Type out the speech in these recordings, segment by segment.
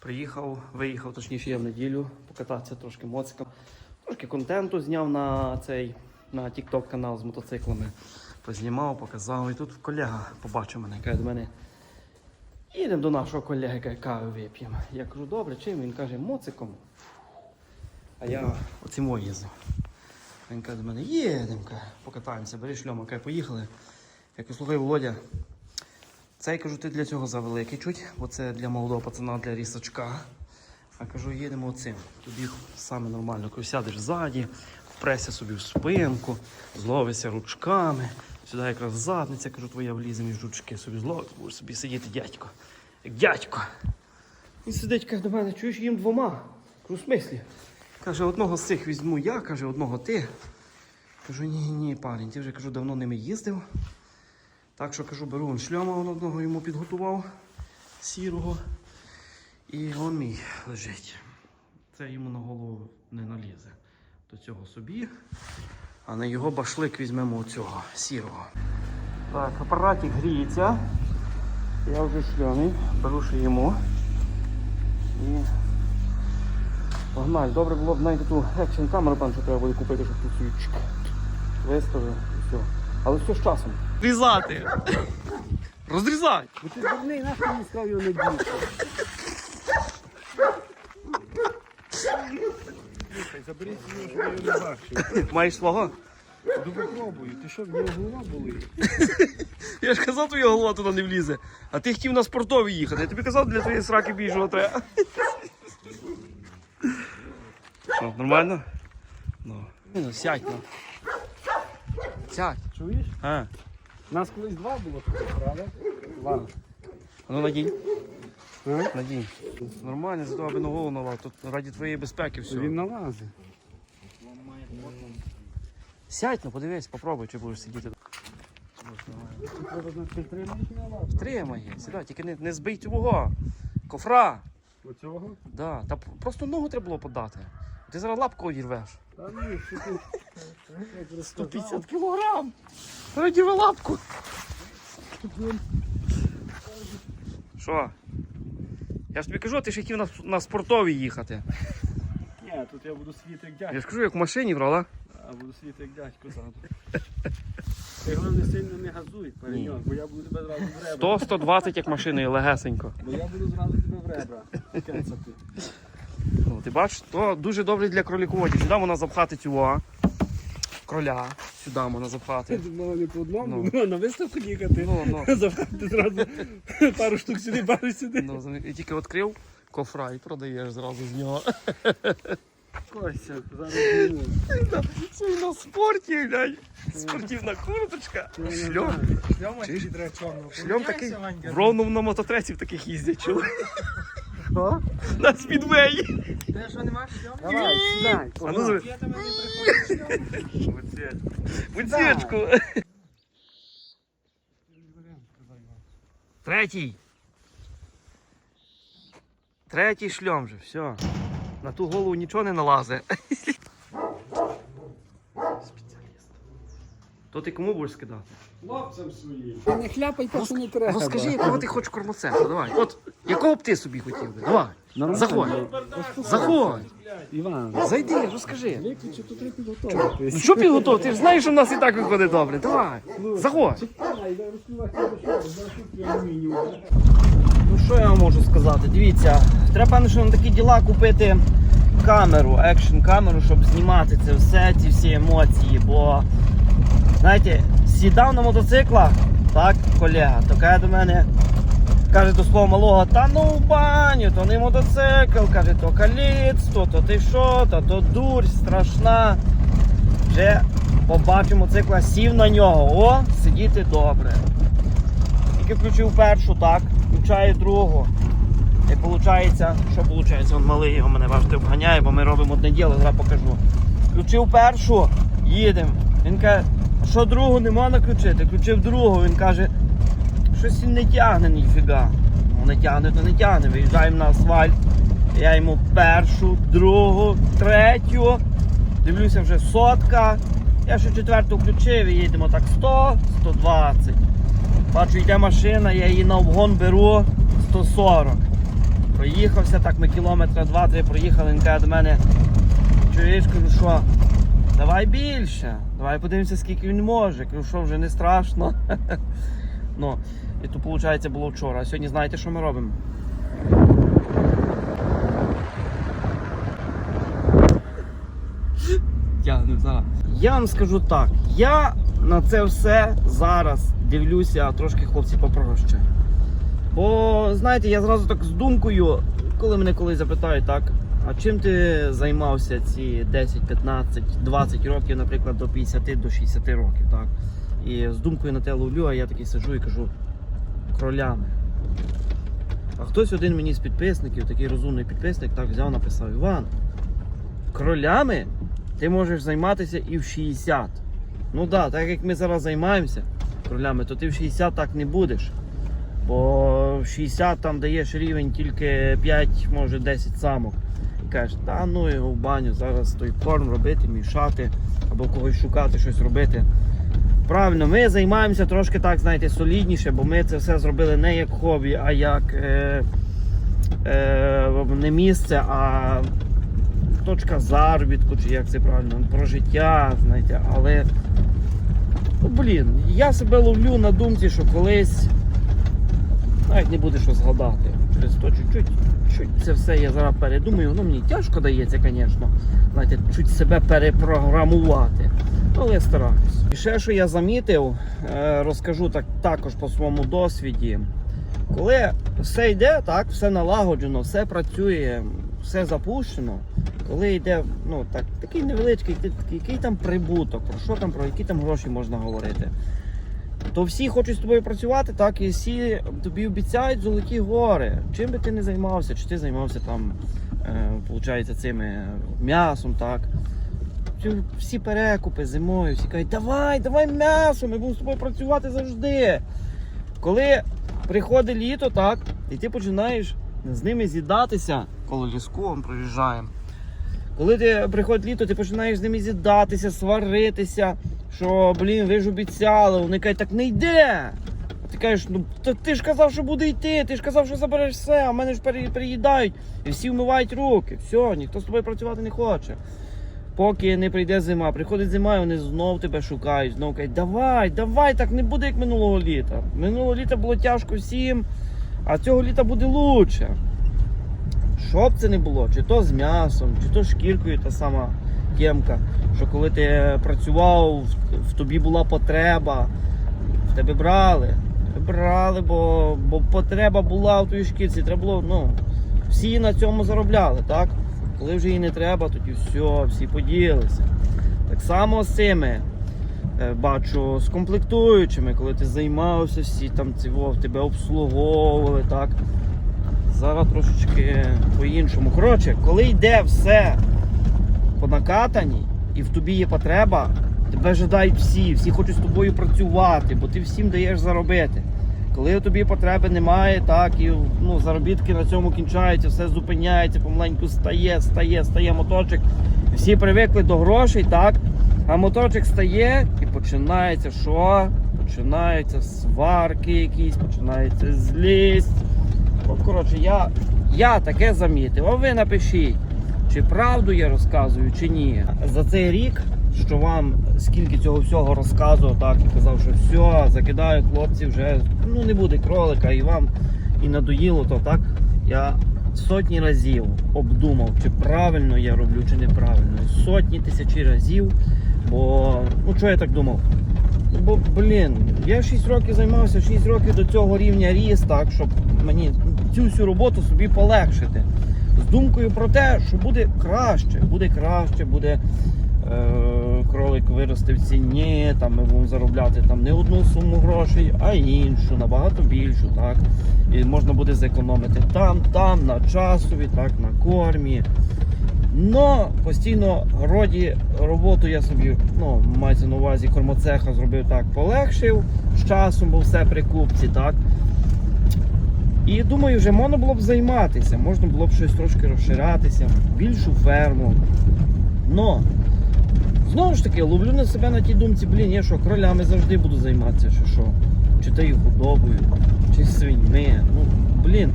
Приїхав, виїхав, точніше, я в неділю покататися трошки моциком. Трошки контенту зняв на цей на TikTok канал з мотоциклами. Познімав, показав. І тут колега побачив мене, каже до мене. Їдемо до нашого колеги, кави вип'ємо. Я кажу, добре, чим? Він каже, моциком. А я оцім їздив. Він каже до мене, їдемо, покатаємося, бери шльома, каже, поїхали. Я кажу, слухай, Володя, цей кажу, ти для цього завеликий чуть, бо це для молодого пацана, для рісачка. А кажу, їдемо цим. Тобі саме нормально. Кажу, сядеш ззаді, впресся собі в спинку, зловишся ручками. Сюди якраз задниця, кажу, твоя влізе між ручки, собі зловиш, будеш собі сидіти дядько. Дядько. Він сидить, каже до мене, чуєш їм двома. Кажу, в смислі? Каже, одного з цих візьму я, каже, одного ти. Кажу, ні, ні, парень, ти вже кажу, давно ними їздив. Так що кажу, беру он шльома он одного йому підготував сірого. І он мій лежить. Це йому на голову не налізе. До цього собі. А на його башлик візьмемо оцього сірого. Так, апаратик гріється. Я вже шльомий, беру ще йому. І погнали. Добре було б знайти ту екшн камеру, там що треба буде купити, щоб тут собі виставив і все. Але все з часом. Різати! Розрізай! Бо ти дурний, наш мені сказав його не більше. Заберіть його, щоб я його не бачив. Маєш свого? Ну попробую, ти що, в нього голова болить? Я ж казав, твоя голова туди не влізе. А ти хотів на спортові їхати. Я тобі казав, для твоєї сраки більшого треба. Що, нормально? Ну. Ну, сядь, ну. Сядь. Чуєш? А, Нас колись два було таких, правда? А ну надінь. А? Надінь. Нормально, зато аби ногу налав. Тут раді твоєї безпеки все. Він налазить. Сядь, ну подивись, попробуй, чи будеш сидіти. Треба налазить. Сідай, тільки не, не збий цього. Кофра. Оцього? Да. Та просто ногу треба було подати. Ти зараз лапку одірвеш. Та ні, що ти? Як розказав. 150 кілограм. Одірви лапку. Що? Я ж тобі кажу, ти ж хотів на, на спортові їхати. Ні, тут я буду сидіти як Я ж кажу, як в машині, правда? А буду сидіти як дядько ззаду. Ти головне сильно не газуй, пареньок, бо я буду тебе зразу в ребра. 100-120 як машиною, легесенько. Бо я буду зразу тебе в ребра. кецати. Ну, ти бачиш, то дуже добре для кроліководів. Сюди можна запхати цього кроля. Сюди можна Ти запхати. думала не по одному, Ну. ну, на виставку їхати. Ну, ну. Забрати зразу пару штук сюди, пару сюди. Ну, і тільки відкрив кофра і продаєш зразу з нього. Кося, зараз. Це на спорті, блядь. Спортивна курточка. Шльом. Шльома чи чорного? Шльом такий. В ровному на мототресі таких їздять, чули? На спідвеї. Ти що, нема? Давай, сідай. А ну, шльом. Вицечку. Третій. Третій шльом же, все. На ту голову нічого не налазе. То ти кому будеш скидати? Хлопцям своїм. Не хляпай, те, що не треба. Ну скажи, якого ти хочеш кормоцентра, давай. От якого б ти собі хотів би? Давай. Нормально. Заходь. Заходь. Іван, Зайди, розкажи. виключи, треба. Ну що підготов? Ти ж знаєш, що в нас і так виходить добре. Давай. Заходь. Чекай, що, тут алюмінію. Ну що я вам можу сказати? Дивіться, треба певно, що на такі діла купити камеру, екшн камеру, щоб знімати це все, ці всі емоції. Бо, знаєте, сідав на мотоцикла, так, колега, то каже до мене, каже до свого малого, та ну в баню, то не мотоцикл, каже, то каліцтво, то ти що, то, то дурь страшна. Вже побачив мотоцикла, сів на нього, о, сидіти добре. Тільки включив першу, так, включаю другу. І виходить, що виходить? Он малий його мене бачите обганяє, бо ми робимо одне діло, зараз покажу. Включив першу, їдемо. Він каже, що другу не можна включити? Включив другу, він каже, щось він не тягне ніфіга. Ну не тягне, то не тягне. Виїжджаємо на асфальт. Я йому першу, другу, третю. Дивлюся вже сотка. Я ще четверту включив і їдемо так 100, 120. Бачу, йде машина, я її на обгон беру 140. Проїхався, так ми кілометра два-три проїхали, він каже до мене, чуєш, кажу, що? Давай більше, давай подивимося, скільки він може. Кажу, що вже не страшно. ну, і то, виходить, було вчора. А сьогодні знаєте, що ми робимо? Я не знаю. Я вам скажу так, я на це все зараз дивлюся трошки хлопці попроще. Бо знаєте, я зразу так з думкою, коли мене колись запитають, так, а чим ти займався ці 10, 15, 20 років, наприклад, до 50, до 60 років, так? І з думкою на те ловлю, а я такий сиджу і кажу кролями. А хтось один мені з підписників, такий розумний підписник, так взяв, написав: Іван, кролями ти можеш займатися і в 60. Ну так, да, так як ми зараз займаємося кролями, то ти в 60 так не будеш. Бо в 60 там даєш рівень тільки 5, може 10 самок. І кажеш, та ну його в баню, зараз той корм робити, мішати або когось шукати, щось робити. Правильно, ми займаємося трошки так, знаєте, солідніше, бо ми це все зробили не як хобі, а як е, е, не місце, а точка заробітку, чи як це правильно, про життя, знаєте, але ну, блін, я себе ловлю на думці, що колись навіть не буде що згадати. Через то чуть-чуть чуть це все я зараз передумаю. Воно мені тяжко дається, звісно. Знаєте, чуть себе перепрограмувати. Але я стараюсь. І ще, що я замітив, е, розкажу так також по своєму досвіді. Коли все йде, так, все налагоджено, все працює, все запущено, коли йде ну, так, такий невеличкий, який там прибуток, про що там, про які там гроші можна говорити, то всі хочуть з тобою працювати, так, і всі тобі обіцяють золоті гори. Чим би ти не займався, чи ти займався там, е, виходить, цими м'ясом, так. Всі перекупи зимою, всі кажуть, давай, давай м'ясо, ми будемо з тобою працювати завжди. Коли приходить літо, так, і ти починаєш з ними з'їдатися, коли ліском проїжджаємо. Коли ти приходить літо, ти починаєш з ними з'їдатися, сваритися, що, блін, ви ж обіцяли, вони кажуть, так не йде. Ти кажеш, ну та ти ж казав, що буде йти, ти ж казав, що забереш все, а мене ж пере- приїдають, і всі вмивають руки. Все, ніхто з тобою працювати не хоче. Поки не прийде зима, приходить зима, і вони знов тебе шукають, знов кажуть, давай, давай, так не буде як минулого літа. Минулого літа було тяжко всім, а цього літа буде лучше. Що б це не було, чи то з м'ясом, чи то шкіркою та сама тємка, що коли ти працював, в- тобі була потреба, в тебе брали. Брали, бо, бо потреба була в твоїй шкірці. Треба було, ну, всі на цьому заробляли, так? Коли вже їй не треба, тоді все, всі поділися. Так само з цими. е, Бачу, з комплектуючими, коли ти займався, всі там цього, тебе обслуговували, так. Зараз трошечки по-іншому. Коротше, коли йде все по накатаній і в тобі є потреба, тебе жадають всі, всі хочуть з тобою працювати, бо ти всім даєш заробити. Коли тобі потреби немає, так і ну, заробітки на цьому кінчаються, все зупиняється, помаленьку стає, стає, стає моторчик. Всі привикли до грошей, так? А моторчик стає і починається що? Починаються сварки якісь, починається злість. От, коротше, я, я таке замітив. А ви напишіть, чи правду я розказую, чи ні. За цей рік, що вам скільки цього всього розказував, так і казав, що все, закидаю хлопці, вже ну не буде кролика, і вам і надоїло, то так я сотні разів обдумав, чи правильно я роблю, чи неправильно. Сотні тисячі разів. Бо ну що я так думав? Бо, блін, я 6 років займався, 6 років до цього рівня ріс, так, щоб мені цю всю роботу собі полегшити. Думкою про те, що буде краще, буде краще, буде е, кролик виросте в ціні, там ми будемо заробляти там не одну суму грошей, а іншу, набагато більшу, так. І можна буде зекономити там, там, на часові, так, на кормі. Но постійно городі роботу я собі, ну, мається на увазі кормоцеха зробив так, полегшив з часом, бо все при купці, так. І думаю, вже можна було б займатися, можна було б щось трошки розширятися, більшу ферму. Но знову ж таки ловлю на себе на тій думці, блін, я що, кролями завжди буду займатися, чи що? Чи й худобою, чи свиньми. Ну, блін,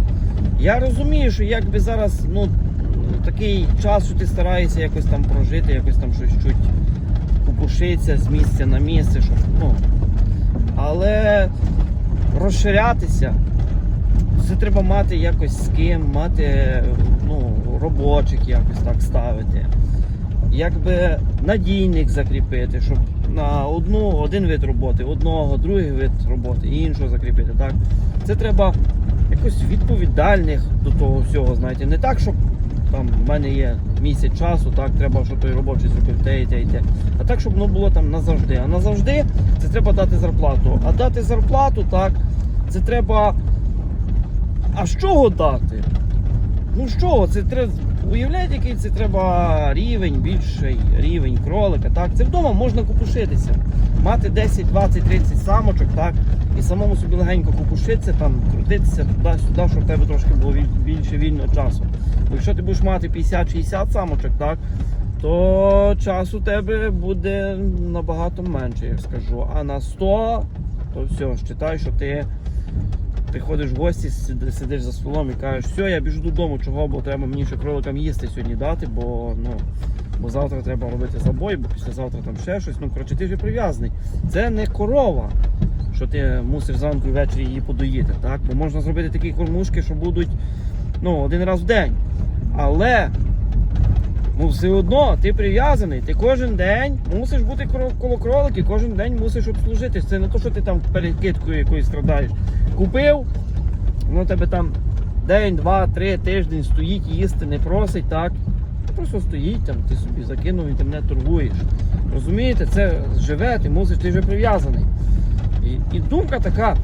Я розумію, що якби зараз ну, такий час, що ти стараєшся якось там прожити, якось там щось чуть купушитися з місця на місце, щоб, ну, але розширятися, це треба мати якось з ким, мати ну, робочих якось так ставити. Якби надійник закріпити, щоб на одну, один вид роботи, одного, другий вид роботи, іншого закріпити. Так? Це треба якось відповідальних до того всього, знаєте, не так, щоб там в мене є місяць часу, так, треба, щоб той робочий зробив те і те те. А так, щоб воно було там назавжди. А назавжди це треба дати зарплату. А дати зарплату, так, це треба. А з чого дати? Ну з чого? Це треба. Уявляєте, який це треба рівень, більший рівень кролика, так? Це вдома можна купушитися. Мати 10, 20, 30 самочок, так? І самому собі легенько купушитися, там, крутитися туди-сюди, щоб в тебе трошки було більше вільного часу. Бо якщо ти будеш мати 50-60 самочок, так? То час у тебе буде набагато менше, я скажу. А на 100, то все, вважай, що ти приходиш в гості, сидиш за столом і кажеш, все, я біжу додому, чого, бо треба мені ще кроликам їсти сьогодні дати, бо ну. Бо завтра треба робити забой, бо післязавтра там ще щось. Ну, коротше, ти вже прив'язаний. Це не корова, що ти мусиш зранку ввечері її подоїти. Так? Бо можна зробити такі кормушки, що будуть ну, один раз в день. Але ну, все одно ти прив'язаний, ти кожен день мусиш бути коло кроликів, кожен день мусиш обслужити. Це не то, що ти там перекидкою якоюсь страдаєш. Купив, воно тебе там день, два, три, тиждень стоїть, їсти не просить, так? Просто стоїть там, ти собі закинув інтернет, торгуєш. Розумієте, це живе, ти мусиш, ти вже прив'язаний. І, і думка така.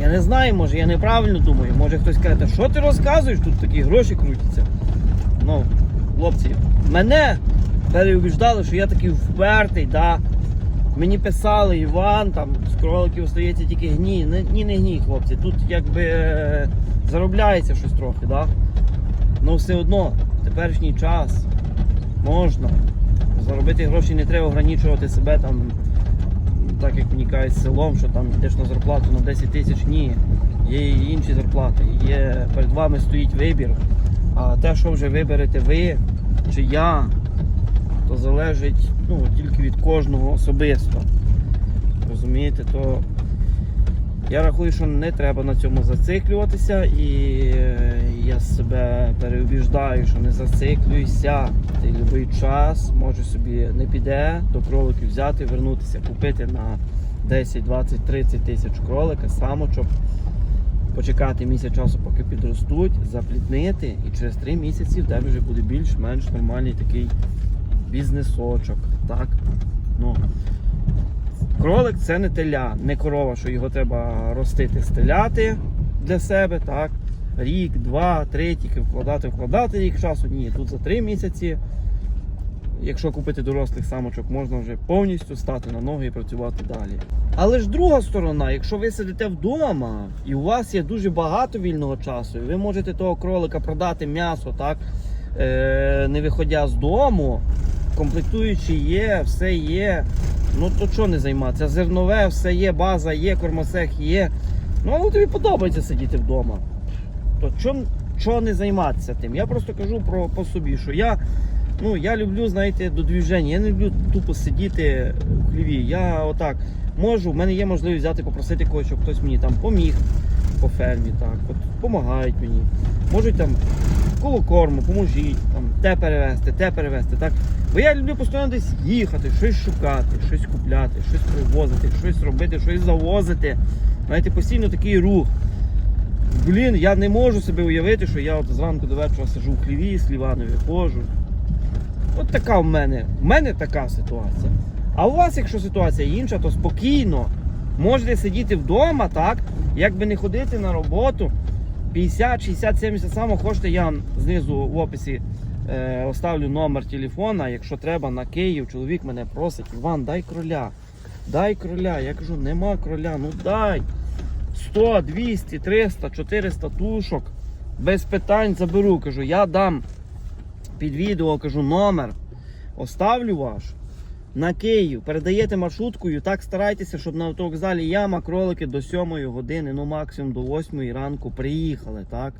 Я не знаю, може я неправильно думаю. Може хтось каже, що ти розказуєш, тут такі гроші крутяться. Ну, хлопці, мене переубіждали, що я такий впертий, да. Мені писали, Іван, там з кроликів остається тільки гній. Ні, не гній, хлопці. Тут якби е, заробляється щось трохи, да. Ну все одно, теперішній час можна. Заробити гроші не треба ограничувати себе там, так як мені кажуть, селом, що там йдеш на зарплату на 10 тисяч. Ні. Є інші зарплати. Є, перед вами стоїть вибір. А те, що вже виберете ви чи я, то залежить ну, тільки від кожного особисто. Розумієте, то я рахую, що не треба на цьому зациклюватися і е, я себе переубіждаю, що не зациклюйся. Ти будь-який час може собі не піде до кроликів взяти, вернутися, купити на 10, 20, 30 тисяч кролика, самочок, почекати місяць часу, поки підростуть, заплітнити, і через 3 місяці в тебе вже буде більш-менш нормальний такий бізнесочок. Так? Ну, Кролик це не теля, не корова, що його треба ростити, стеляти для себе, так. Рік, два, три, тільки вкладати, вкладати рік часу. Ні, тут за три місяці. Якщо купити дорослих самочок, можна вже повністю стати на ноги і працювати далі. Але ж друга сторона, якщо ви сидите вдома і у вас є дуже багато вільного часу, і ви можете того кролика продати м'ясо, так, е, не виходя з дому, комплектуючі є, все є. Ну то що не займатися? Зернове, все є, база є, кормосех є. Ну але тобі подобається сидіти вдома. То чого не займатися тим? Я просто кажу про по собі, що я, ну, я люблю, знаєте, до движення. Я не люблю тупо сидіти в хліві. Я отак можу, в мене є можливість взяти, попросити когось, щоб хтось мені там поміг по фермі. так, от Допомагають мені. Можуть там коло корму, поможіть, там, те перевезти, те перевезти. Так? Бо я люблю постійно десь їхати, щось шукати, щось купляти, щось привозити, щось робити, щось завозити. Знаєте, постійно такий рух. Блін, я не можу собі уявити, що я от зранку до вечора сижу в хліві, з хліва не. От така в мене. В мене така ситуація. А у вас, якщо ситуація інша, то спокійно можете сидіти вдома, так? Якби не ходити на роботу. 50, 60, 70 само хочете, я знизу в описі е, оставлю номер телефона. Якщо треба на Київ, чоловік мене просить, Іван, дай кроля. Дай кроля. Я кажу, нема кроля, ну дай. 100, 200, 300, 400 тушок. Без питань заберу. Кажу, я дам під відео, кажу, номер. Оставлю ваш. на Київ. Передаєте маршруткою, так старайтеся, щоб на автовокзалі яма, кролики до 7 години, ну максимум до 8 ранку приїхали, так?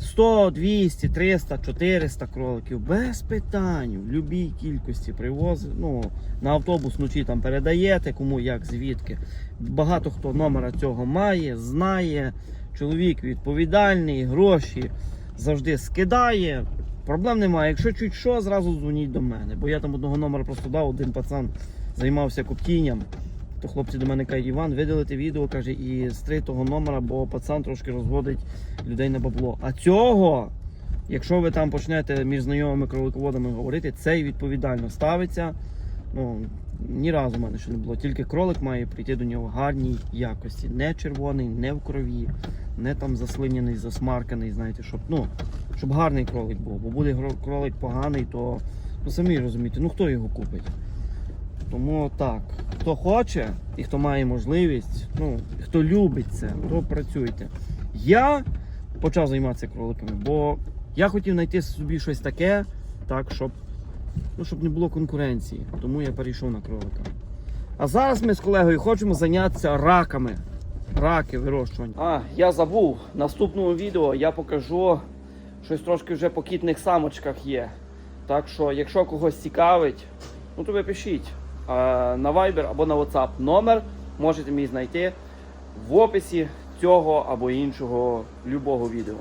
100, 200, 300, 400 кроликів без питань, в будь-якій кількості привозить. Ну, на автобус вночі там передаєте, кому як, звідки. Багато хто номера цього має, знає. Чоловік відповідальний, гроші завжди скидає. Проблем немає. Якщо чуть що, зразу дзвоніть до мене. Бо я там одного номера просто дав, один пацан займався коптінням. То хлопці до мене кажуть, Іван, видалити відео, каже, і з того номера, бо пацан трошки розводить людей на бабло. А цього, якщо ви там почнете між знайомими кролиководами говорити, цей відповідально ставиться. Ну, ні разу в мене ще не було. Тільки кролик має прийти до нього в гарній якості. Не червоний, не в крові, не там заслиняний, засмарканий, знаєте, щоб, ну, щоб гарний кролик був. Бо буде кролик поганий, то ну, самі розумієте, ну хто його купить? Тому так, хто хоче і хто має можливість, ну, хто любить це, то працюйте. Я почав займатися кроликами, бо я хотів знайти собі щось таке, так, щоб, ну, щоб не було конкуренції. Тому я перейшов на кролика. А зараз ми з колегою хочемо зайнятися раками. Раки вирощування. А, я забув. В наступному відео я покажу щось трошки вже по кітних самочках є. Так що, якщо когось цікавить, ну то ви пишіть а, на Viber або на WhatsApp номер. Можете мій знайти в описі цього або іншого любого відео.